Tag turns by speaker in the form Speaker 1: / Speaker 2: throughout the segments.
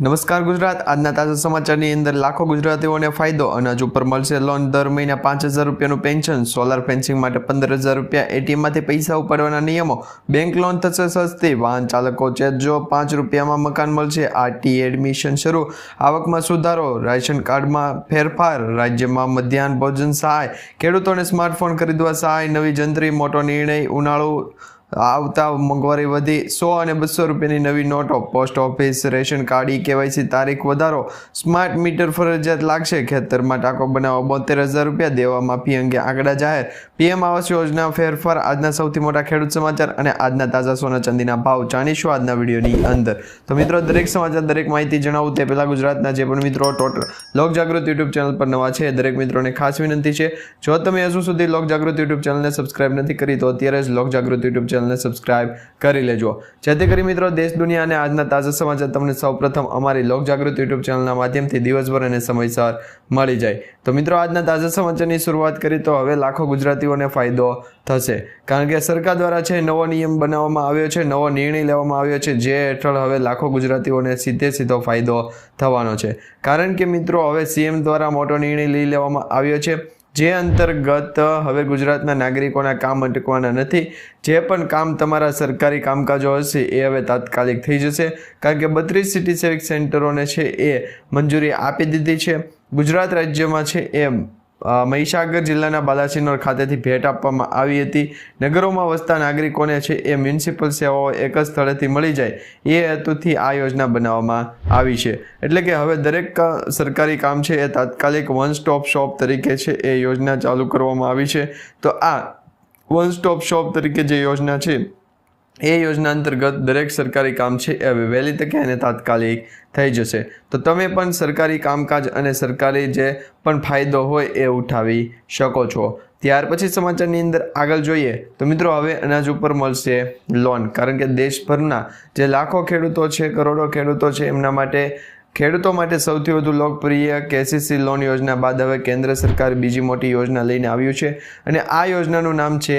Speaker 1: નમસ્કાર ગુજરાત. આજના તાજા સમાચારની અંદર લાખો ગુજરાતીઓને ફાયદો અનાજ ઉપર મળશે લોન દર મહિને પાંચ હજાર રૂપિયાનું પેન્શન સોલાર ફેન્સિંગ માટે પંદર હજાર રૂપિયા એટીએમમાંથી પૈસા ઉપાડવાના નિયમો. બેંક લોન થશે સસ્તી. વાહન ચાલકો ચેતજો પાંચ રૂપિયામાં મકાન મળશે. આરટી એડમિશન શરૂ. આવકમાં સુધારો. રાશન કાર્ડમાં ફેરફાર. રાજ્યમાં મધ્યાહન ભોજન સહાય. ખેડૂતોને સ્માર્ટફોન ખરીદવા સહાય. નવી જંત્રી, મોટો નિર્ણય, ઉનાળુ આવતા મોંઘવારી વધી સો અને બસો રૂપિયાની નવી નોટો post office ration card, E KYC તારીખ વધારો. સ્માર્ટ મીટર ફરજિયાત લાગશે. ખેતરમાં ટાંકો બનાવવા બોતેર હજાર રૂપિયા દેવા માફી અંગે આંકડા જાહેર. પીએમ આવાસ યોજના ફેરફાર આજના સૌથી મોટા ખેડૂત સમાચાર અને આજના તાજા સોના ચાંદીના ભાવ જાણીશું આજના વિડીયોની અંદર. તો મિત્રો, દરેક સમાચાર, દરેક માહિતી જણાવું તે પહેલાં ગુજરાતના જે પણ મિત્રો, ટોટલ લોક જાગૃત યુટ્યુબ ચેનલ પર નવા છે દરેક મિત્રોને ખાસ વિનંતી છે. જો તમે હજુ સુધી લોક જાગૃત યુટ્યુબ ચેનલને સબસ્ક્રાઇબ નથી કરી, તો અત્યારે જ લોક જાગૃત યુટ્યુબ ચેનલને સબસ્ક્રાઇબ કરી લેજો. જેથી કરી મિત્રો, દેશ, દુનિયા અને આજના તાજા સમાચાર તમને સૌપ્રથમ અમારી લોક જાગૃત યુટ્યુબ ચેનલના માધ્યમથી દિવસભર અને સમયસર મળી જાય. તો મિત્રો, આજના તાજા સમાચારની શરૂઆત કરી તો હવે લાખો ગુજરાતીઓને ફાયદો થશે. કારણ કે સરકાર દ્વારા છે, નવો નિયમ બનાવવામાં આવ્યો છે, નવો નિર્ણય લેવામાં આવ્યો છે, જે હેઠળ હવે લાખો ગુજરાતીઓને સીધે સીધો ફાયદો થવાનો છે. કારણ કે મિત્રો, હવે સીએમ દ્વારા મોટો નિર્ણય લઈ લેવામાં આવ્યો છે. જે અંતર્ગત હવે ગુજરાતના નાગરિકોના કામ અટકવાના નથી જે પણ કામ તમારા સરકારી કામકાજો હશે એ હવે તાત્કાલિક થઈ જશે. કારણ કે બત્રીસ સિટી સેવિક સેન્ટરોને છે એ મંજૂરી આપી દીધી છે. ગુજરાત રાજ્યમાં છે એ અ, મહીસાગર જિલ્લાના બાલાસિનોર ખાતેથી ભેટ આપવામાં આવી હતી. નગરોમાં વસતા નાગરિકોને છે એ મ્યુનિસિપલ સેવાઓ એક જ સ્થળેથી મળી જાય. એ હેતુથી આ યોજના બનાવવામાં આવી છે. એટલે કે હવે દરેક સરકારી કામ છે એ તાત્કાલિક વન સ્ટોપ શોપ તરીકે છે એ યોજના ચાલુ કરવામાં આવી છે. તો આ વન સ્ટોપ શોપ તરીકે જે યોજના છે એ યોજના અંતર્ગત દરેક સરકારી કામ છે એ હવે વહેલી તકે અને તાત્કાલિક થઈ જશે. તો તમે પણ સરકારી કામકાજ અને સરકારી જે પણ ફાયદો હોય એ ઉઠાવી શકો છો. ત્યાર પછી સમાચારની અંદર આગળ જોઈએ તો મિત્રો હવે અનાજ ઉપર મળશે લોન. કારણ કે દેશભરના જે લાખો ખેડૂતો છે, કરોડો ખેડૂતો છે, એમના માટે ખેડૂતો માટે સૌથી વધુ લોકપ્રિય કેસીસી લોન યોજના બાદ હવે કેન્દ્ર સરકાર બીજી મોટી યોજના લઈને આવ્યું છે. અને આ યોજનાનું નામ છે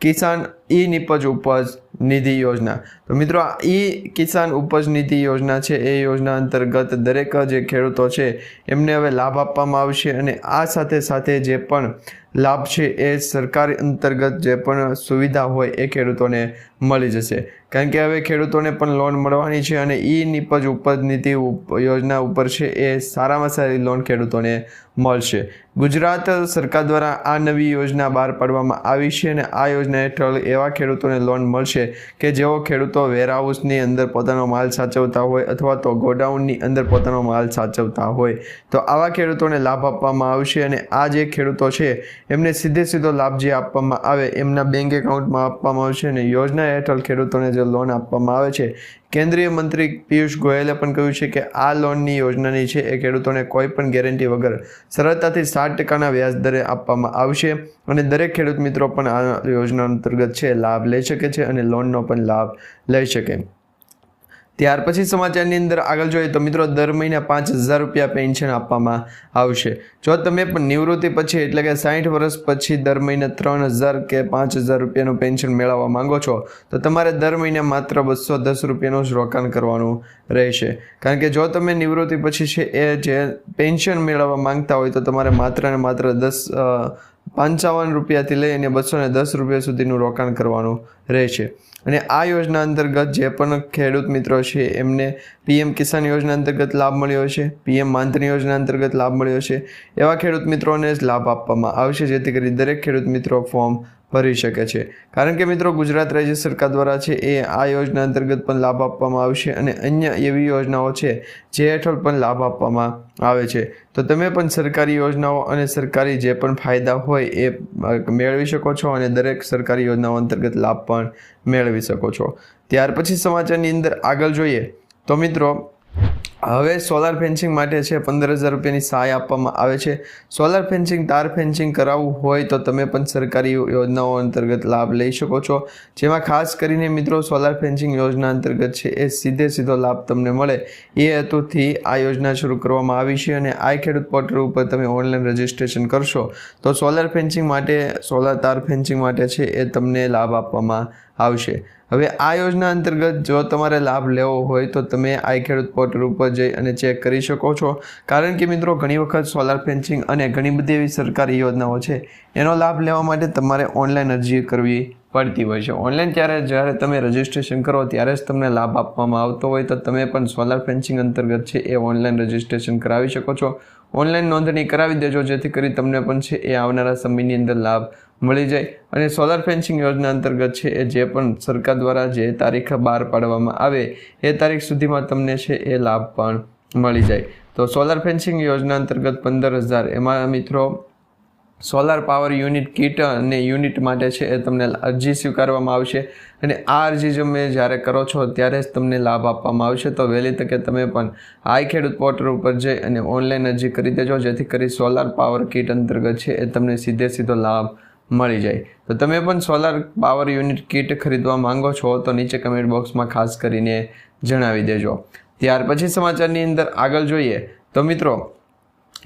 Speaker 1: કિસાન ઈ નિપજ ઉપજ નિધિ યોજના. તો મિત્રો ઈ કિસાન ઉપજ નિધિ યોજના છે, એ યોજના અંતર્ગત દરેક જે ખેડૂતો છે, એમને હવે લાભ આપવામાં આવશે અને આ સાથે સાથે જે પણ લાભ છે, એ સરકાર અંતર્ગત જે પણ સુવિધા હોય, એ ખેડૂતોને મળી જશે. કારણ કે હવે ખેડૂતોને પણ લોન મળવાની છે અને ઈ નિપજ ઉપજ નીતિ યોજના ઉપર છે, એ સારામાં સારી લોન ખેડૂતોને મળશે. ગુજરાત સરકાર દ્વારા આ નવી યોજના બહાર પાડવામાં આવી છે અને આ યોજના હેઠળ એવા ખેડૂતોને લોન મળશે કે જેઓ ખેડૂતો વેરહાઉસની અંદર પોતાનો માલ સાચવતા હોય અથવા તો ગોડાઉનની અંદર પોતાનો માલ સાચવતા હોય. તો આવા ખેડૂતોને લાભ આપવામાં આવશે અને આ જે ખેડૂતો છે, એમને સીધે સીધો લાભ જે આપવામાં આવે, એમના બેંક એકાઉન્ટમાં આપવામાં આવશે અને યોજના હેઠળ ખેડૂતોને જે લોન આપવામાં આવે છે કેન્દ્રીય મંત્રી પિયુષ ગોયલે પણ કહ્યું છે કે આ લોનની યોજનાની છે એ ખેડૂતોને કોઈ પણ ગેરંટી વગર સરળતાથી સાત ટકાના વ્યાજ દરે આપવામાં આવશે અને દરેક ખેડૂત મિત્રો પણ આ યોજના અંતર્ગત છે, લાભ લઈ શકે છે અને લોનનો પણ લાભ લઈ શકે. ત્યાર પછી સમાચારની અંદર આગળ જોઈએ તો મિત્રો દર મહિને પાંચ હજાર રૂપિયા પેન્શન આપવામાં આવશે. જો તમે પણ નિવૃત્તિ પછી એટલે કે સાઠ વર્ષ પછી દર મહિને ત્રણ હજાર કે પાંચ હજાર રૂપિયાનું પેન્શન મેળવવા માંગો છો, તો તમારે દર મહિને માત્ર બસો દસ રૂપિયાનું જ રોકાણ કરવાનું રહેશે. કારણ કે જો તમે નિવૃત્તિ પછી છે એ જે પેન્શન મેળવવા માંગતા હોય તો તમારે માત્ર ને માત્ર દસ પંચાવન રૂપિયાથી લઈ અને બસો ને દસ રૂપિયા સુધીનું રોકાણ કરવાનું રહેશે. અને આ યોજના અંતર્ગત જે પણ ખેડૂત મિત્રો છે, એમને પીએમ કિસાન યોજના અંતર્ગત લાભ મળ્યો છે પીએમ માનધન યોજના અંતર્ગત લાભ મળ્યો છે એવા ખેડૂત મિત્રોને જ લાભ આપવામાં આવશે, જેથી કરી દરેક ખેડૂત મિત્રો ફોર્મ ભરી શકે છે. કારણ કે મિત્રો, ગુજરાત રાજ્ય સરકાર દ્વારા છે એ આ યોજના અંતર્ગત પણ લાભ આપવામાં આવશે અને અન્ય એવી યોજનાઓ છે જે હેઠળ પણ લાભ આપવામાં આવે છે. તો તમે પણ સરકારી યોજનાઓ અને સરકારી જે પણ ફાયદા હોય એ મેળવી શકો છો અને દરેક સરકારી યોજનાઓ અંતર્ગત લાભ પણ મેળવી શકો છો. ત્યાર પછી સમાચારની અંદર આગળ જોઈએ. તો મિત્રો હવે સોલાર ફેન્સિંગ માટે છે પંદર હજાર રૂપિયાની સહાય આપવામાં આવે છે. સોલાર ફેન્સિંગ તાર ફેન્સિંગ કરાવવું હોય તો તમે પણ સરકારી યોજનાઓ અંતર્ગત લાભ લઈ શકો છો. જેમાં ખાસ કરીને મિત્રો સોલાર ફેન્સિંગ યોજના અંતર્ગત છે એ સીધે સીધો લાભ તમને મળે. એ હેતુથી આ યોજના શરૂ કરવામાં આવી છે અને આ ખેડૂત પોર્ટલ ઉપર તમે ઓનલાઈન રજિસ્ટ્રેશન કરશો તો સોલાર ફેન્સિંગ માટે સોલાર તાર ફેન્સિંગ માટે છે એ તમને લાભ આપવામાં આવશે. હવે આ યોજના અંતર્ગત જો તમારે લાભ લેવો હોય તો તમે આઈ ખેડૂત પોર્ટલ ઉપર જઈ અને ચેક કરી શકો છો. કારણ કે મિત્રો ઘણી વખત સોલાર ફેન્સિંગ અને ઘણી બધી એવી સરકારી યોજનાઓ છે, એનો લાભ લેવા માટે તમારે ઓનલાઈન અરજી કરવી પડતી હોય છે. ઓનલાઈન ત્યારે જ્યારે તમે રજિસ્ટ્રેશન કરો ત્યારે જ તમને લાભ આપવામાં આવતો હોય તો તમે પણ સોલાર ફેન્સિંગ અંતર્ગત છે એ ઓનલાઈન રજિસ્ટ્રેશન કરાવી શકો છો. ઓનલાઈન નોંધણી કરાવી દેજો, જેથી કરી તમને પણ છે એ આવનારા સમયની અંદર લાભ મળી જાય. અને સોલાર ફેન્સિંગ યોજના અંતર્ગત છે એ જે પણ સરકાર દ્વારા જે તારીખ બહાર પાડવામાં આવે, એ તારીખ સુધીમાં તમને છે એ લાભ પણ મળી જાય. તો સોલાર ફેન્સિંગ યોજના અંતર્ગત પંદર હજાર. એમાં મિત્રો સોલાર પાવર યુનિટ કીટ અને યુનિટ માટે છે એ તમને અરજી સ્વીકારવામાં આવશે. અને આ અરજી તમે જ્યારે કરો છો ત્યારે જ તમને લાભ આપવામાં આવશે. તો વહેલી તકે તમે પણ આઈ ખેડૂત પોર્ટલ ઉપર જઈ અને ઓનલાઈન અરજી કરી દેજો. જેથી કરી સોલાર પાવર કીટ અંતર્ગત છે એ તમને સીધે સીધો લાભ મળી જાય. તો તમે પણ સોલાર પાવર યુનિટ કીટ ખરીદવા માંગો છો, તો નીચે કમેન્ટ બોક્સમાં ખાસ કરીને જણાવી દેજો. ત્યાર પછી સમાચારની અંદર આગળ જોઈએ. તો મિત્રો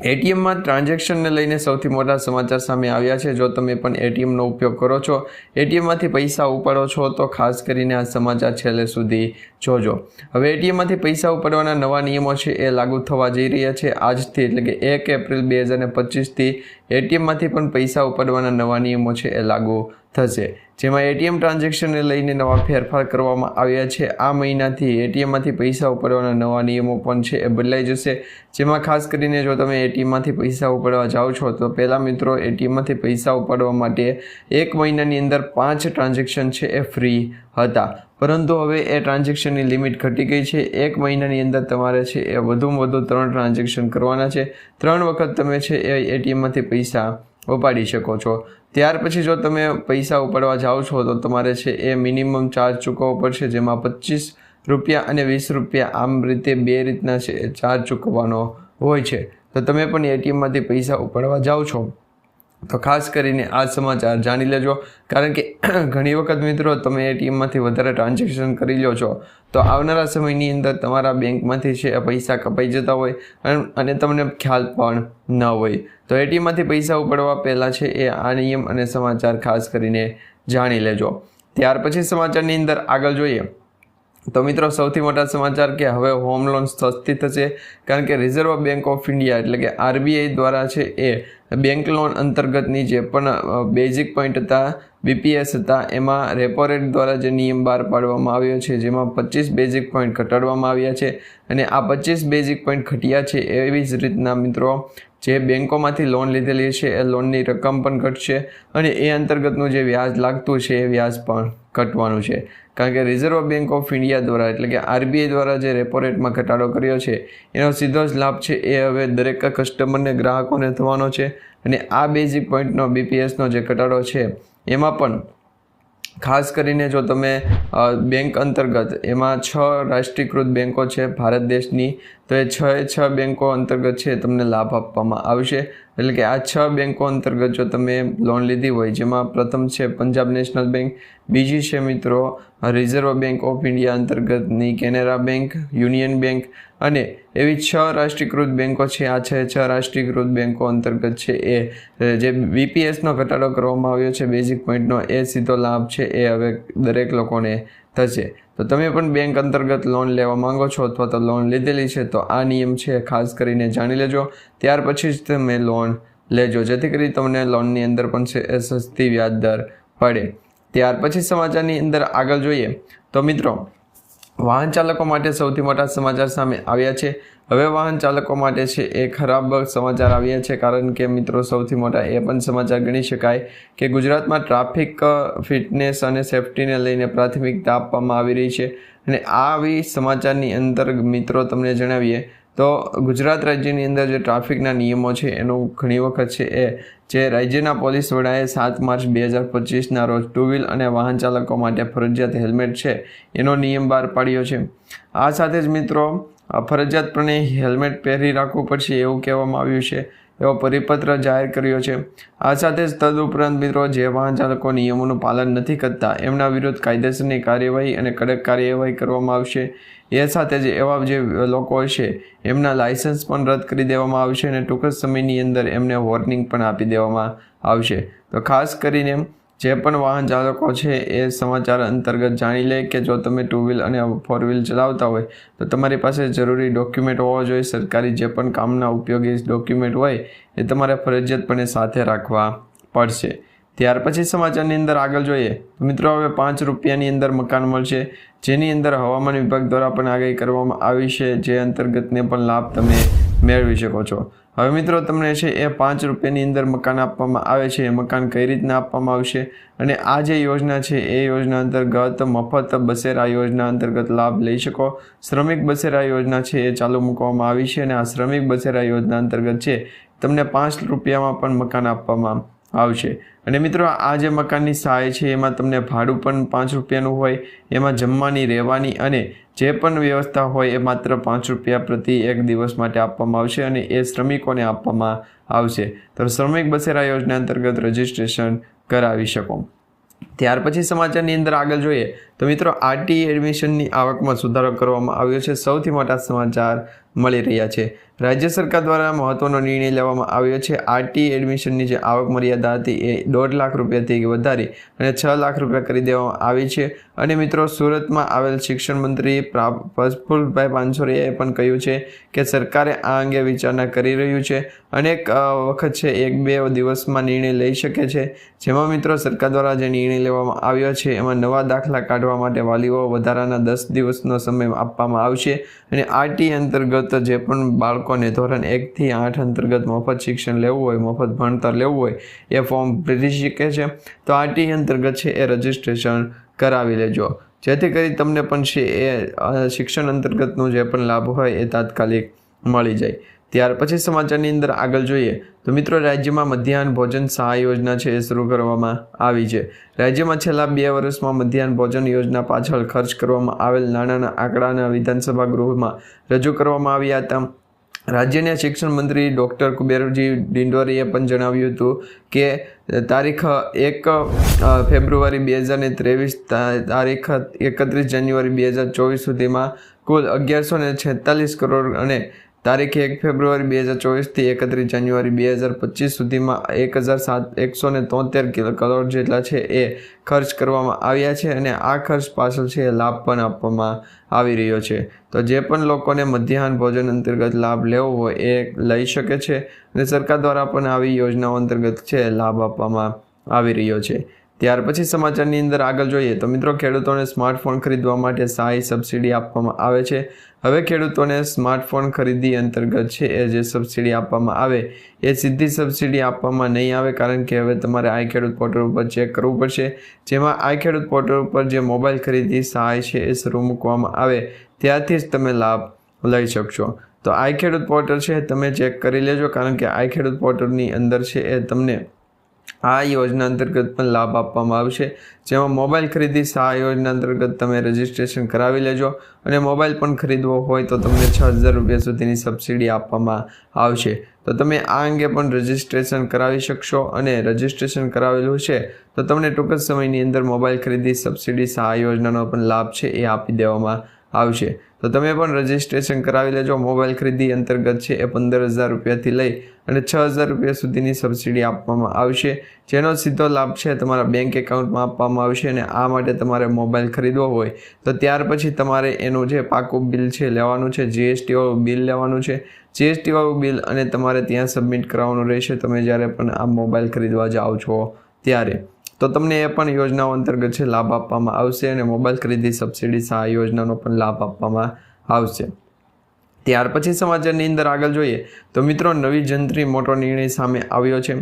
Speaker 1: એટીએમમાં ટ્રાન્ઝેક્શનને લઈને સૌથી મોટા સમાચાર સામે આવ્યા છે. જો તમે પણ એટીએમનો ઉપયોગ કરો છો, એટીએમમાંથી પૈસા ઉપાડો છો, તો ખાસ કરીને આ સમાચાર છેલ્લે સુધી જોજો. હવે એટીએમમાંથી પૈસા ઉપાડવાના નવા નિયમો છે એ લાગુ થવા જઈ રહ્યા છે. આજથી એટલે કે એક એપ્રિલ બે હજાર પચીસથી એટીએમમાંથી પણ પૈસા ઉપાડવાના નવા નિયમો છે એ લાગુ થશે. જેમાં એટીએમ ટ્રાન્ઝેક્શનને લઈને નવા ફેરફાર કરવામાં આવ્યા છે. આ મહિનાથી એટીએમમાંથી પૈસા ઉપાડવાના નવા નિયમો પણ છે. એ બદલાઈ જશે. જેમાં ખાસ કરીને જો તમે એટીએમમાંથી પૈસા ઉપાડવા જાઓ છો, તો પહેલાં મિત્રો એટીએમમાંથી પૈસા ઉપાડવા માટે એક મહિનાની અંદર પાંચ ટ્રાન્ઝેક્શન છે એ ફ્રી હતા. પરંતુ હવે એ ટ્રાન્ઝેક્શનની લિમિટ ઘટી ગઈ છે. એક મહિનાની અંદર તમારે છે એ વધુમાં વધુ ત્રણ ટ્રાન્ઝેક્શન કરવાના છે. ત્રણ વખત તમે છે એ એટીએમમાંથી પૈસા ઉપાડી શકો છો. ત્યાર પછી જો તમે પૈસા ઉપાડવા જાઓ છો, તો તમારે છે એ મિનિમમ ચાર્જ ચૂકવવો પડશે, જેમાં પચીસ રૂપિયા અને વીસ રૂપિયા આમ રીતે બે રીતના છે ચાર્જ ચૂકવવાનો હોય છે. તો તમે પણ એટીએમમાંથી પૈસા ઉપાડવા જાઓ છો. તો ખાસ કરીને આ સમાચાર જાણી લેજો. કારણ કે ઘણી વખત મિત્રો તમે એટીએમમાંથી વધારે ટ્રાન્ઝેક્શન કરી લો છો, તો આવનારા સમયની અંદર તમારા બેંકમાંથી છે પૈસા કપાઈ જતા હોય અને તમને ખ્યાલ પણ ન હોય. તો એટીએમમાંથી પૈસા ઉપાડવા પહેલાં છે એ આ નિયમ અને સમાચાર ખાસ કરીને જાણી લેજો. ત્યાર પછી સમાચારની અંદર આગળ જોઈએ. તો મિત્રો સૌથી મોટા સમાચાર કે હવે હોમ લોન સસ્તી થશે, કારણ કે રિઝર્વ બેંક ઓફ ઇન્ડિયા એટલે કે આરબીઆઈ દ્વારા છે એ બેંક લોન અંતર્ગતની જે પણ બેઝિક પોઈન્ટ હતા બીપીએસ હતા, એમાં રેપો રેટ દ્વારા જે નિયમ બહાર પાડવામાં આવ્યો છે, જેમાં પચીસ બેઝિક પોઈન્ટ ઘટાડવામાં આવ્યા છે અને આ પચીસ બેઝિક પોઈન્ટ ઘટ્યા છે એવી જ રીતના મિત્રો, જે બેન્કોમાંથી લોન લીધેલી છે, એ લોનની રકમ પણ ઘટશે અને એ અંતર્ગતનું જે વ્યાજ લાગતું છે, એ વ્યાજ પણ ઘટવાનું છે. કારણ કે રિઝર્વ બેંક ઓફ ઇન્ડિયા દ્વારા, એટલે કે આરબીઆઈ દ્વારા જે રેપો રેટમાં ઘટાડો કર્યો છે, એનો સીધો જ લાભ છે, એ હવે દરેક કસ્ટમરને ગ્રાહકોને થવાનો છે. અને આ બેઝિક પોઈન્ટનો બીપીએસનો જે ઘટાડો છે, એમાં પણ ખાસ કરીને જો તમે બેંક અંતર્ગત એમાં છ રાષ્ટ્રીયકૃત બેન્કો છે, ભારત દેશની તો એ છ છ બેન્કો અંતર્ગત છે તમને લાભ આપવામાં આવશે. એટલે કે આ છ બેન્કો અંતર્ગત જો તમે લોન લીધી હોય, જેમાં પ્રથમ છે પંજાબ નેશનલ બેંક, બીજી છે મિત્રો રિઝર્વ બેંક ઓફ ઇન્ડિયા અંતર્ગતની કેનેરા બેંક, યુનિયન બેંક અને એવી છ રાષ્ટ્રીયકૃત બેન્કો છે. આ છે છ રાષ્ટ્રીયકૃત બેન્કો અંતર્ગત છે એ, જે બીપીએસનો ઘટાડો કરવામાં આવ્યો છે. બેઝિક પોઈન્ટનો એ સીધો લાભ છે. એ હવે દરેક લોકોને થશે. તો તમે પણ બેંક અંતર્ગત લોન લેવા માંગો છો અથવા તો લોન લીધેલી છે, તો આ નિયમ છે, ખાસ કરીને જાણી લેજો. ત્યાર પછી જ તમે લોન લેજો, જેથી કરી તમને લોનની અંદર પણ સસ્તી વ્યાજ દર પડે. ત્યાર પછી સમાચારની અંદર આગળ જોઈએ. તો મિત્રો, વાહન ચાલકો માટે સૌથી મોટા સમાચાર સામે આવ્યા છે. હવે વાહન ચાલકો માટે છે એ ખરાબ સમાચાર આવ્યા છે, કારણ કે મિત્રો સૌથી મોટા એ પણ સમાચાર ગણી શકાય કે ગુજરાતમાં ટ્રાફિક ફિટનેસ અને સેફટીને લઈને પ્રાથમિકતા આપવામાં આવી રહી છે. અને આવી સમાચારની અંદર મિત્રો તમને જણાવીએ, તો ગુજરાત રાજ્યની અંદર જે ટ્રાફિકના નિયમો છે એનું ઘણી વખત છે એ, જે રાજ્યના પોલીસ વડાએ સાત માર્ચ બે હજાર પચીસના રોજ ટુ વ્હીલ અને વાહન ચાલકો માટે ફરજિયાત હેલ્મેટ છે એનો નિયમ બહાર પાડ્યો છે. આ સાથે જ મિત્રો ફરજિયાતપણે હેલ્મેટ પહેરી રાખવું પડશે એવું કહેવામાં આવ્યું છે. એવો પરિપત્ર જાહેર કર્યો છે. આ સાથે જ તદઉપરાંત મિત્રો જે વાહન ચાલકો નિયમોનું પાલન નથી કરતા, એમના વિરુદ્ધ કાયદેસરની કાર્યવાહી અને કડક કાર્યવાહી કરવામાં આવશે. એ સાથે જ એવા જે લોકો હશે એમના લાયસન્સ પણ રદ કરી દેવામાં આવશે અને ટૂંક જ સમયની અંદર એમને વોર્નિંગ પણ આપી દેવામાં આવશે. તો ખાસ કરીને જે પણ વાહન ચાલકો છે એ સમાચાર અંતર્ગત જાણી લે કે જો તમે ટુ વ્હીલ અને ફોર વ્હીલ ચલાવતા હોય, તો તમારી પાસે જરૂરી ડોક્યુમેન્ટ હોવા જોઈએ. સરકારી જે પણ કામના ઉપયોગી ડોક્યુમેન્ટ હોય, એ તમારે ફરજિયાતપણે સાથે રાખવા પડશે. ત્યાર પછી સમાચારની અંદર આગળ જોઈએ તો મિત્રો હવે પાંચ રૂપિયાની અંદર મકાન મળશે, જેની અંદર હવામાન વિભાગ દ્વારા પણ આગાહી કરવામાં આવી છે, જે અંતર્ગતને પણ લાભ તમે મેળવી શકો છો. હવે મિત્રો તમને છે એ પાંચ રૂપિયાની અંદર મકાન આપવામાં આવે છે, એ મકાન કઈ રીતના આપવામાં આવશે અને આ જે યોજના છે, એ યોજના અંતર્ગત મફત બસેરા યોજના અંતર્ગત લાભ લઈ શકો. શ્રમિક બસેરા યોજના છે એ ચાલુ મૂકવામાં આવી છે અને આ શ્રમિક બસેરા યોજના અંતર્ગત છે, તમને પાંચ રૂપિયામાં પણ મકાન આપવામાં આવશે. અને મિત્રો, આ જે મકાનની સહાય છે, એમાં તમને ભાડું પણ પાંચ રૂપિયાનું હોય, એમાં જમવાની, રહેવાની અને જે પણ વ્યવસ્થા હોય, એ માત્ર પાંચ રૂપિયા પ્રતિ એક દિવસ માટે આપવામાં આવશે અને એ શ્રમિકોને આપવામાં આવશે. તો શ્રમિક બસેરા યોજના અંતર્ગત રજિસ્ટ્રેશન કરાવી શકો. ત્યાર પછી સમાચારની અંદર આગળ જોઈએ તો મિત્રો, આરટી એડમિશનની આવકમાં સુધારો કરવામાં આવ્યો છે. સૌથી મોટા સમાચાર મળી રહ્યા છે. રાજ્ય સરકાર દ્વારા મહત્વનો નિર્ણય લેવામાં આવ્યો છે. આરટી એડમિશનની જે આવક મર્યાદા હતી એ દોઢ લાખ રૂપિયાથી વધારી અને છ લાખ રૂપિયા કરી દેવામાં આવી છે. અને મિત્રો, સુરતમાં આવેલ શિક્ષણ મંત્રી પ્રફુલભાઈ પાનસોરીયાએ પણ કહ્યું છે કે સરકારે આ અંગે વિચારણા કરી રહ્યું છે. અનેક વખત છે, એક, બે દિવસમાં નિર્ણય લઈ શકે છે. જેમાં મિત્રો, સરકાર દ્વારા જે નિર્ણય લેવામાં આવ્યો છે, એમાં નવા દાખલા કાઢવા માટે વાલીઓ વધારાના દસ દિવસનો સમય આપવામાં આવશે અને આરટી અંતર્ગત જે પણ બાળકોને ધોરણ એકથી આઠ અંતર્ગત મફત શિક્ષણ લેવું હોય, મફત ભણતર લેવું હોય, એ ફોર્મ ભરી શકે છે. તો આરટી અંતર્ગત છે એ રજિસ્ટ્રેશન કરાવી લેજો. જેથી કરી તમને પણ છે એ શિક્ષણ અંતર્ગતનો જે પણ લાભ હોય એ તાત્કાલિક મળી જાય. ત્યાર પછી સમાચારની અંદર આગળ જોઈએ તો મિત્રો, રાજ્યમાં મધ્યાહન ભોજન સહાય યોજના છે એ શરૂ કરવામાં આવી છે. રાજ્યમાં છેલ્લા બે વર્ષમાં મધ્યાહન ભોજન યોજના પાછળ ખર્ચ કરવામાં આવેલ નાણાંના આંકડાના વિધાનસભા ગૃહમાં રજૂ કરવામાં આવ્યા હતા. રાજ્યના શિક્ષણ મંત્રી ડૉક્ટર કુબેરજી ડિંડોરીએ પણ જણાવ્યું હતું કે, તારીખ એક ફેબ્રુઆરી બે હજાર ને ત્રેવીસ તારીખ એકત્રીસ જાન્યુઆરી બે હજાર ચોવીસ સુધીમાં કુલ અગિયારસો ને છેતાલીસ કરોડ અને તારીખ એક ફેબ્રુઆરી બે હજાર ચોવીસથી એકત્રીસ જાન્યુઆરી બે હજાર પચીસ સુધીમાં એક હજાર સાત, એકસો ને તોતેર કરોડ જેટલા છે એ ખર્ચ કરવામાં આવ્યા છે અને આ ખર્ચ પાછળ છે એ લાભ પણ આપવામાં આવી રહ્યો છે. તો જે પણ લોકોને મધ્યાહન ભોજન અંતર્ગત લાભ લેવો હોય એ લઈ શકે છે અને સરકાર દ્વારા પણ આવી યોજનાઓ અંતર્ગત છે લાભ આપવામાં આવી રહ્યો છે. ત્યાર પછી સમાચારની અંદર આગળ જોઈએ તો મિત્રો ખેડૂતોને સ્માર્ટફોન ખરીદવા માટે સહાય સબસિડી આપવામાં આવે છે. હવે ખેડૂતોને સ્માર્ટફોન ખરીદી અંતર્ગત છે એ જે સબસિડી આપવામાં આવે એ સીધી સબસિડી આપવામાં નહીં આવે કારણ કે હવે તમારે આઈ ખેડૂત પોર્ટલ ઉપર ચેક કરવું પડશે. જેમાં આઈ ખેડૂત પોર્ટલ ઉપર જે મોબાઈલ ખરીદી સહાય છે એ શરૂ મૂકવામાં આવે ત્યારથી જ તમે લાભ લઈ શકશો. તો આઈ ખેડૂત પોર્ટલ છે, તમે ચેક કરી લેજો કારણ કે આઈ ખેડૂત પોર્ટલની અંદર છે એ તમને આ યોજના અંતર્ગત પણ લાભ આપવામાં આવશે. જેમાં મોબાઈલ ખરીદી સહાય યોજના અંતર્ગત તમે રજીસ્ટ્રેશન કરાવી લેજો અને મોબાઈલ પણ ખરીદવો હોય તો તમને છ હજાર રૂપિયા સુધીની સબસિડી આપવામાં આવશે. તો તમે આ અંગે પણ રજીસ્ટ્રેશન કરાવી શકશો અને રજીસ્ટ્રેશન કરાવેલું છે તો તમને ટૂંક જ સમયની અંદર મોબાઈલ ખરીદી સબસિડી, સહાય યોજનાનો પણ લાભ છે એ આપી દેવામાં આવશે. તો તમે પણ રજિસ્ટ્રેશન કરાવી લેજો. મોબાઈલ ખરીદી અંતર્ગત છે એ પંદર હજાર રૂપિયાથી લઈ અને છ હજાર રૂપિયા સુધીની સબસિડી આપવામાં આવશે. જેનો સીધો લાભ છે તમારા બેંક એકાઉન્ટમાં આપવામાં આવશે અને આ માટે તમારે મોબાઈલ ખરીદવો હોય તો ત્યાર પછી તમારે એનું જે પાકું બિલ છે લેવાનું છે. જીએસટીવાળું બિલ લેવાનું છે. જીએસટીવાળું બિલ અને તમારે ત્યાં સબમિટ કરાવવાનું રહેશે. તમે જ્યારે પણ આ મોબાઈલ ખરીદવા જાઓ છો ત્યારે. તો તમને એ પણ યોજનાઓ અંતર્ગત છે, લાભ આપવામાં આવશે અને મોબાઈલ ખરીદી સબસિડી સહાય યોજનાનો પણ લાભ આપવામાં આવશે. ત્યાર પછી સમાચારની અંદર આગળ જોઈએ તો મિત્રો, નવી જંત્રી મોટો નિર્ણય સામે આવ્યો છે.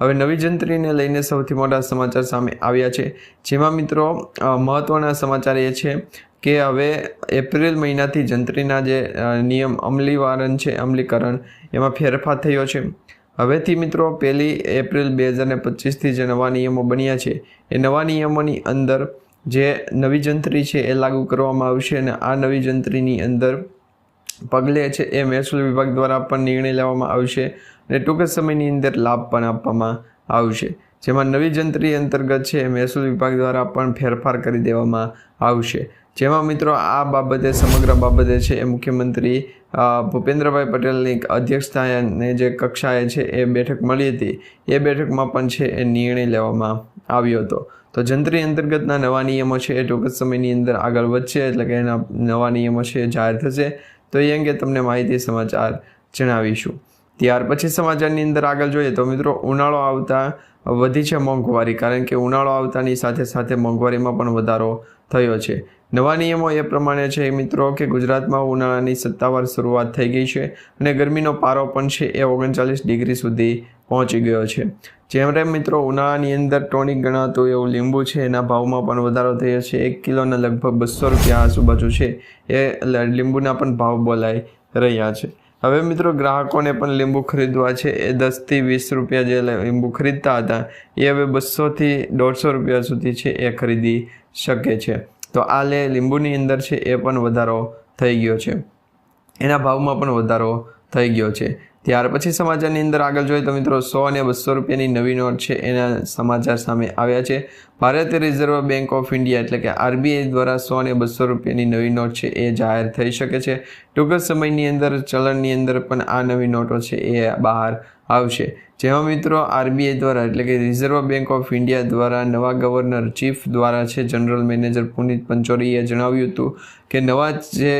Speaker 1: હવે નવી જંત્રીને લઈને સૌથી મોટા સમાચાર સામે આવ્યા છે. જેમાં મિત્રો મહત્ત્વના સમાચાર એ છે કે હવે એપ્રિલ મહિનાથી જંત્રીના જે નિયમ અમલીવારણ છે, અમલીકરણ, એમાં ફેરફાર થયો છે. હવેથી મિત્રો, પહેલી એપ્રિલ બે હજાર પચીસથી જે નવા નિયમો બન્યા છે, એ નવા નિયમોની અંદર જે નવી જંત્રી છે એ લાગુ કરવામાં આવશે અને આ નવી જંત્રીની અંદર પગલે છે એ મહેસૂલ વિભાગ દ્વારા પણ નિર્ણય લેવામાં આવશે અને ટૂંક સમયની અંદર લાભ પણ આપવામાં આવશે. જેમાં નવી જંત્રી અંતર્ગત છે મહેસૂલ વિભાગ દ્વારા પણ ફેરફાર કરી દેવામાં આવશે. જેમાં મિત્રો આ બાબતે, સમગ્ર બાબતે છે એ મુખ્યમંત્રી ભૂપેન્દ્રભાઈ પટેલની અધ્યક્ષતાને જે કક્ષાએ છે એ બેઠક મળી હતી. એ બેઠકમાં પણ છે એ નિર્ણય લેવામાં આવ્યો હતો. તો જંત્રી અંતર્ગતના નવા નિયમો છે એ ટૂંક સમયની અંદર આગળ વધશે, એટલે કે એના નવા નિયમો છે એ જાહેર થશે. તો એ અંગે તમને માહિતી, સમાચાર જણાવીશું. ત્યાર પછી સમાચારની અંદર આગળ જોઈએ તો મિત્રો, ઉનાળો આવતા વધી છે મોંઘવારી. કારણ કે ઉનાળો આવતાની સાથે સાથે મોંઘવારીમાં પણ વધારો થયો છે. નવા નિયમો એ પ્રમાણે છે મિત્રો કે ગુજરાતમાં ઉનાળાની સત્તાવાર શરૂઆત થઈ ગઈ છે અને ગરમીનો પારો પણ છે એ ઓગણચાલીસ ડિગ્રી સુધી પહોંચી ગયો છે. જેમ રેમ મિત્રો, ઉનાળાની અંદર ટોનિક ગણાતું એવું લીંબુ છે, એના ભાવમાં પણ વધારો થયો છે. એક કિલોના લગભગ બસો રૂપિયા આજુબાજુ છે. એ લીંબુના પણ ભાવ બોલાઈ રહ્યા છે. હવે મિત્રો, ગ્રાહકોને પણ લીંબુ ખરીદવા છે. એ દસથી વીસ રૂપિયા જે લીંબુ ખરીદતા હતા, એ હવે બસોથી દોઢસો રૂપિયા સુધી છે એ ખરીદી શકે છે. તો આ લે લીંબુની અંદર છે એ પણ વધારો થઈ ગયો છે. એના ભાવમાં પણ વધારો થઈ ગયો છે. ત્યાર પછી સમાચારની અંદર આગળ જોઈએ તો મિત્રો સો અને બસો રૂપિયાની નવી નોટ છે એના સમાચાર સામે આવ્યા છે. ભારતીય રિઝર્વ બેંક ઓફ ઇન્ડિયા એટલે કે આરબીઆઈ દ્વારા સો અને બસો રૂપિયાની નવી નોટ છે એ જાહેર થઈ શકે છે. ટૂંક સમયની અંદર ચલણની અંદર પણ આ નવી નોટો છે એ બહાર આવશે. જેમાં મિત્રો આરબીઆઈ દ્વારા, એટલે કે રિઝર્વ બેંક ઓફ ઇન્ડિયા દ્વારા નવા ગવર્નર ચીફ દ્વારા છે જનરલ મેનેજર પુનિત પંચોરીએ જણાવ્યું હતું કે નવા જે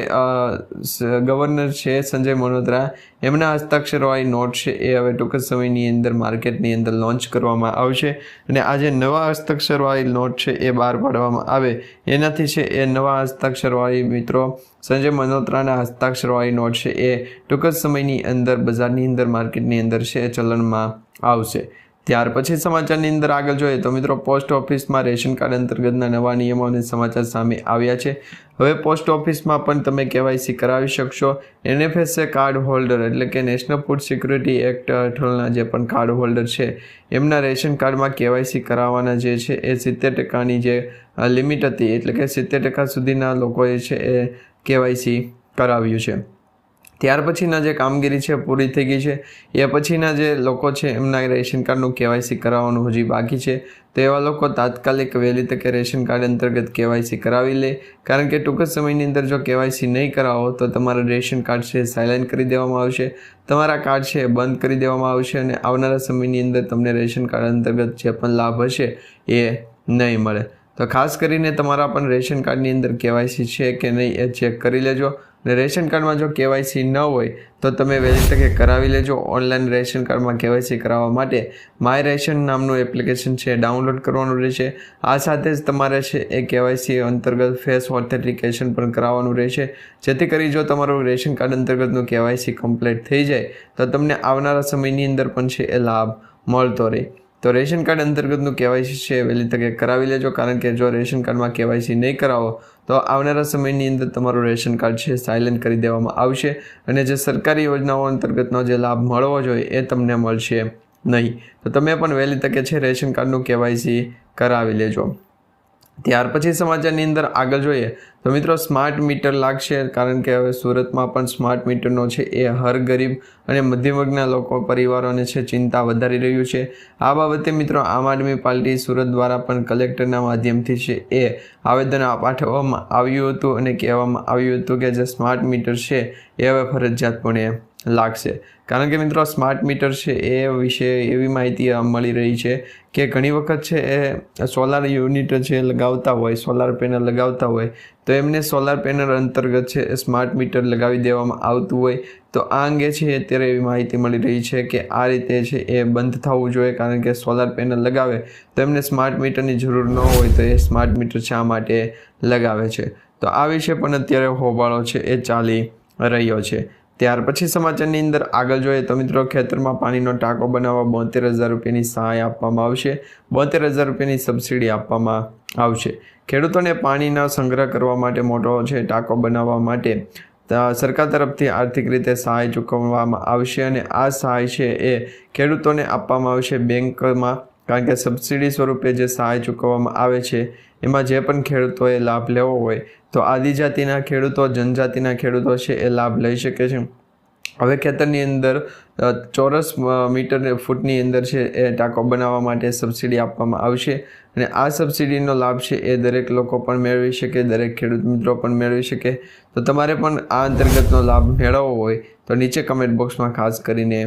Speaker 1: ગવર્નર છે સંજય મલ્હોત્રા, એમના હસ્તાક્ષરવાળી નોટ છે એ હવે ટૂંક જ સમયની અંદર માર્કેટની અંદર લોન્ચ કરવામાં આવશે અને આ જે નવા હસ્તાક્ષરવાળી નોટ છે એ બહાર પાડવામાં આવે. એનાથી છે એ નવા હસ્તાક્ષરવાળી મિત્રો સંજય મલ્હોત્રાના હસ્તાક્ષરવાળી નોટ છે એ ટૂંક જ સમયની અંદર બજારની અંદર માર્કેટની અંદર છે ચલણમાં આવશે. ત્યાર પછી સમાચારની અંદર આગળ જોઈએ તો મિત્રો, પોસ્ટ ઓફિસમાં રેશન કાર્ડ અંતર્ગતના નવા નિયમો અને સમાચાર સામે આવ્યા છે. હવે પોસ્ટ ઓફિસમાં પણ તમે કેવાયસી કરાવી શકશો. એનએફએસએ કાર્ડ હોલ્ડર એટલે કે નેશનલ ફૂડ સિક્યુરિટી એક્ટ હેઠળના જે પણ કાર્ડ હોલ્ડર છે, એમના રેશન કાર્ડમાં કેવાયસી કરાવવાના જે છે એ સિત્તેર ટકાની જે લિમિટ હતી એટલે કે સિત્તેર ટકા સુધીના લોકોએ છે એ કેવાયસી કરાવ્યું છે. ત્યાર પછીના જે કામગીરી છે, પૂરી થઈ ગઈ છે, એ પછીના જે લોકો છે, એમના રેશન કાર્ડનું કેવાયસી કરાવવાનું હજી બાકી છે. તો એવા લોકો તાત્કાલિક વહેલી તકે રેશન કાર્ડ અંતર્ગત કેવાયસી કરાવી લે. કારણ કે ટૂંક જ સમયની અંદર જો કેવાયસી નહીં કરાવો, તો તમારા રેશન કાર્ડ છે, સાયલેન્ટ કરી દેવામાં આવશે. તમારા કાર્ડ છે બંધ કરી દેવામાં આવશે અને આવનારા સમયની અંદર તમને રેશન કાર્ડ અંતર્ગત જે પણ લાભ હશે, એ નહીં મળે. તો ખાસ કરીને તમારા પણ રેશન કાર્ડની અંદર કેવાયસી છે કે નહીં, એ ચેક કરી લેજો. અને રેશન કાર્ડમાં જો કેવાયસી ન હોય, તો તમે વહેલી તકે કરાવી લેજો. ઓનલાઈન રેશન કાર્ડમાં કેવાયસી કરાવવા માટે માય રેશન નામનું એપ્લિકેશન છે, ડાઉનલોડ કરવાનું રહેશે. આ સાથે જ તમારે છે એ કેવાયસી અંતર્ગત ફેસ ઓથેન્ટિકેશન પણ કરાવવાનું રહેશે. જેથી કરી જો તમારું રેશન કાર્ડ અંતર્ગતનું કેવાયસી કમ્પ્લીટ થઈ જાય, તો તમને આવનારા સમયની અંદર પણ છે એ લાભ મળતો રહે. તો રેશન કાર્ડ અંતર્ગતનું કેવાયસી છે, વહેલી તકે કરાવી લેજો. કારણ કે જો રેશન કાર્ડમાં કેવાયસી નહીં કરાવો, તો આવનારા સમયની અંદર તમારું રેશન કાર્ડ છે સાયલેન્ટ કરી દેવામાં આવશે અને જે સરકારી યોજનાઓ અંતર્ગતનો જે લાભ મળવો જોઈએ, એ તમને મળશે નહીં. તો તમે પણ વહેલી તકે છે, રેશન કાર્ડનું કેવાયસી કરાવી લેજો. ત્યાર પછી સમાચારની અંદર આગળ જોઈએ તો મિત્રો સ્માર્ટ મીટર લાગશે કારણ કે હવે સુરતમાં પણ સ્માર્ટ મીટરનો છે એ હર ગરીબ અને મધ્યમ વર્ગના લોકો, પરિવારોને છે ચિંતા વધારી રહ્યું છે. આ બાબતે મિત્રો આમ આદમી પાર્ટી સુરત દ્વારા પણ કલેક્ટરના માધ્યમથી છે એ આવેદન પાઠવવામાં આવ્યું હતું અને કહેવામાં આવ્યું હતું કે જે સ્માર્ટ મીટર છે એ હવે ફરજિયાતપણે લાગશે. કારણ કે મિત્રો સ્માર્ટ મીટર છે એ વિશે એવી માહિતી મળી રહી છે કે ઘણી વખત છે એ સોલાર યુનિટ છે લગાવતા હોય સોલાર પેનલ લગાવતા હોય, તો એમને સોલાર પેનલ અંતર્ગત છે સ્માર્ટ મીટર લગાવી દેવામાં આવતું હોય. તો આ અંગે છે અત્યારે એવી માહિતી મળી રહી છે કે આ રીતે છે એ બંધ થવું જોઈએ, કારણ કે સોલાર પેનલ લગાવે તો એમને સ્માર્ટ મીટરની જરૂર ન હોય તો એ સ્માર્ટ મીટર શા માટે લગાવે છે? તો આ વિશે પણ અત્યારે હોબાળો છે એ ચાલી રહ્યો છે. ત્યાર પછી સમાચારની અંદર આગળ જોઈએ તો મિત્રો ખેતરમાં પાણીનો ટાંકો બનાવવા બોતેર હજાર રૂપિયાની સહાય આપવામાં આવશે. બોતેર હજાર રૂપિયાની સબસિડી આપવામાં આવશે. ખેડૂતોને પાણીનો સંગ્રહ કરવા માટે મોટો છે ટાંકો બનાવવા માટે. સરકાર તરફથી આર્થિક રીતે સહાય ચૂકવવામાં આવશે અને આ સહાય છે એ ખેડૂતોને આપવામાં આવશે બેંકમાં કારણ કે સબસિડી સ્વરૂપે જે સહાય ચૂકવવામાં આવે છે, એમાં જે પણ ખેડૂતોએ લાભ લેવો હોય, તો આદિજાતિના ખેડૂતો, જનજાતિના ખેડૂતો છે એ લાભ લઈ શકે છે. હવે ખેતરની અંદર ચોરસ મીટર ફૂટની અંદર છે એ ટાંકો બનાવવા માટે સબસિડી આપવામાં આવશે અને આ સબસિડીનો લાભ છે એ દરેક લોકો પણ મેળવી શકે, દરેક ખેડૂત મિત્રો પણ મેળવી શકે. તો તમારે પણ આ અંતર્ગતનો લાભ મેળવવો હોય, તો નીચે કમેન્ટ બોક્સમાં ખાસ કરીને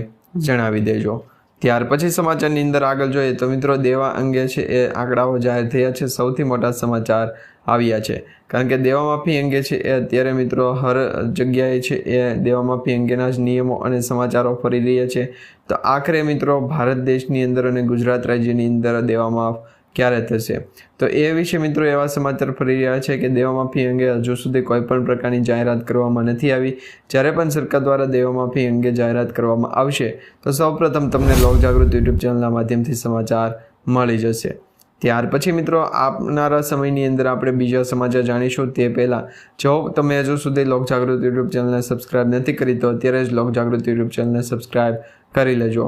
Speaker 1: જણાવી દેજો. ત્યાર પછી સમાચારની અંદર આગળ જોઈએ તો મિત્રો દેવા અંગે છે એ આંકડાઓ જાહેર થયા છે. સૌથી મોટા સમાચાર આવ્યા છે. કારણ કે દેવા માફી અંગે છે એ અત્યારે મિત્રો હર જગ્યાએ છે એ દેવા માફી અંગેના જ નિયમો અને સમાચારો ફરી રહ્યા છે. તો આખરે મિત્રો ભારત દેશની અંદર અને ગુજરાત રાજ્યની અંદર દેવા માફ ક્યારે થશે તો એ વિશે મિત્રો એવા સમાચાર ફરી રહ્યા છે કે દેવામાફી અંગે હજુ સુધી કોઈ પણ પ્રકારની જાહેરાત કરવામાં નથી આવી. જ્યારે પણ સરકાર દ્વારા દેવામાફી અંગે જાહેરાત કરવામાં આવશે, તો સૌપ્રથમ તમને લોક જાગૃતિ યુટ્યુબ ચેનલના માધ્યમથી સમાચાર મળી જશે. ત્યાર પછી મિત્રો આપનારા સમયની અંદર આપણે બીજા સમાચાર જાણીશું. તે પહેલાં, જો તમે હજુ સુધી લોક જાગૃતિ યુટ્યુબ ચેનલને સબસ્ક્રાઇબ નથી કરી, તો અત્યારે જ લોક જાગૃતિ યુટ્યુબ ચેનલને સબસ્ક્રાઇબ કરી લેજો.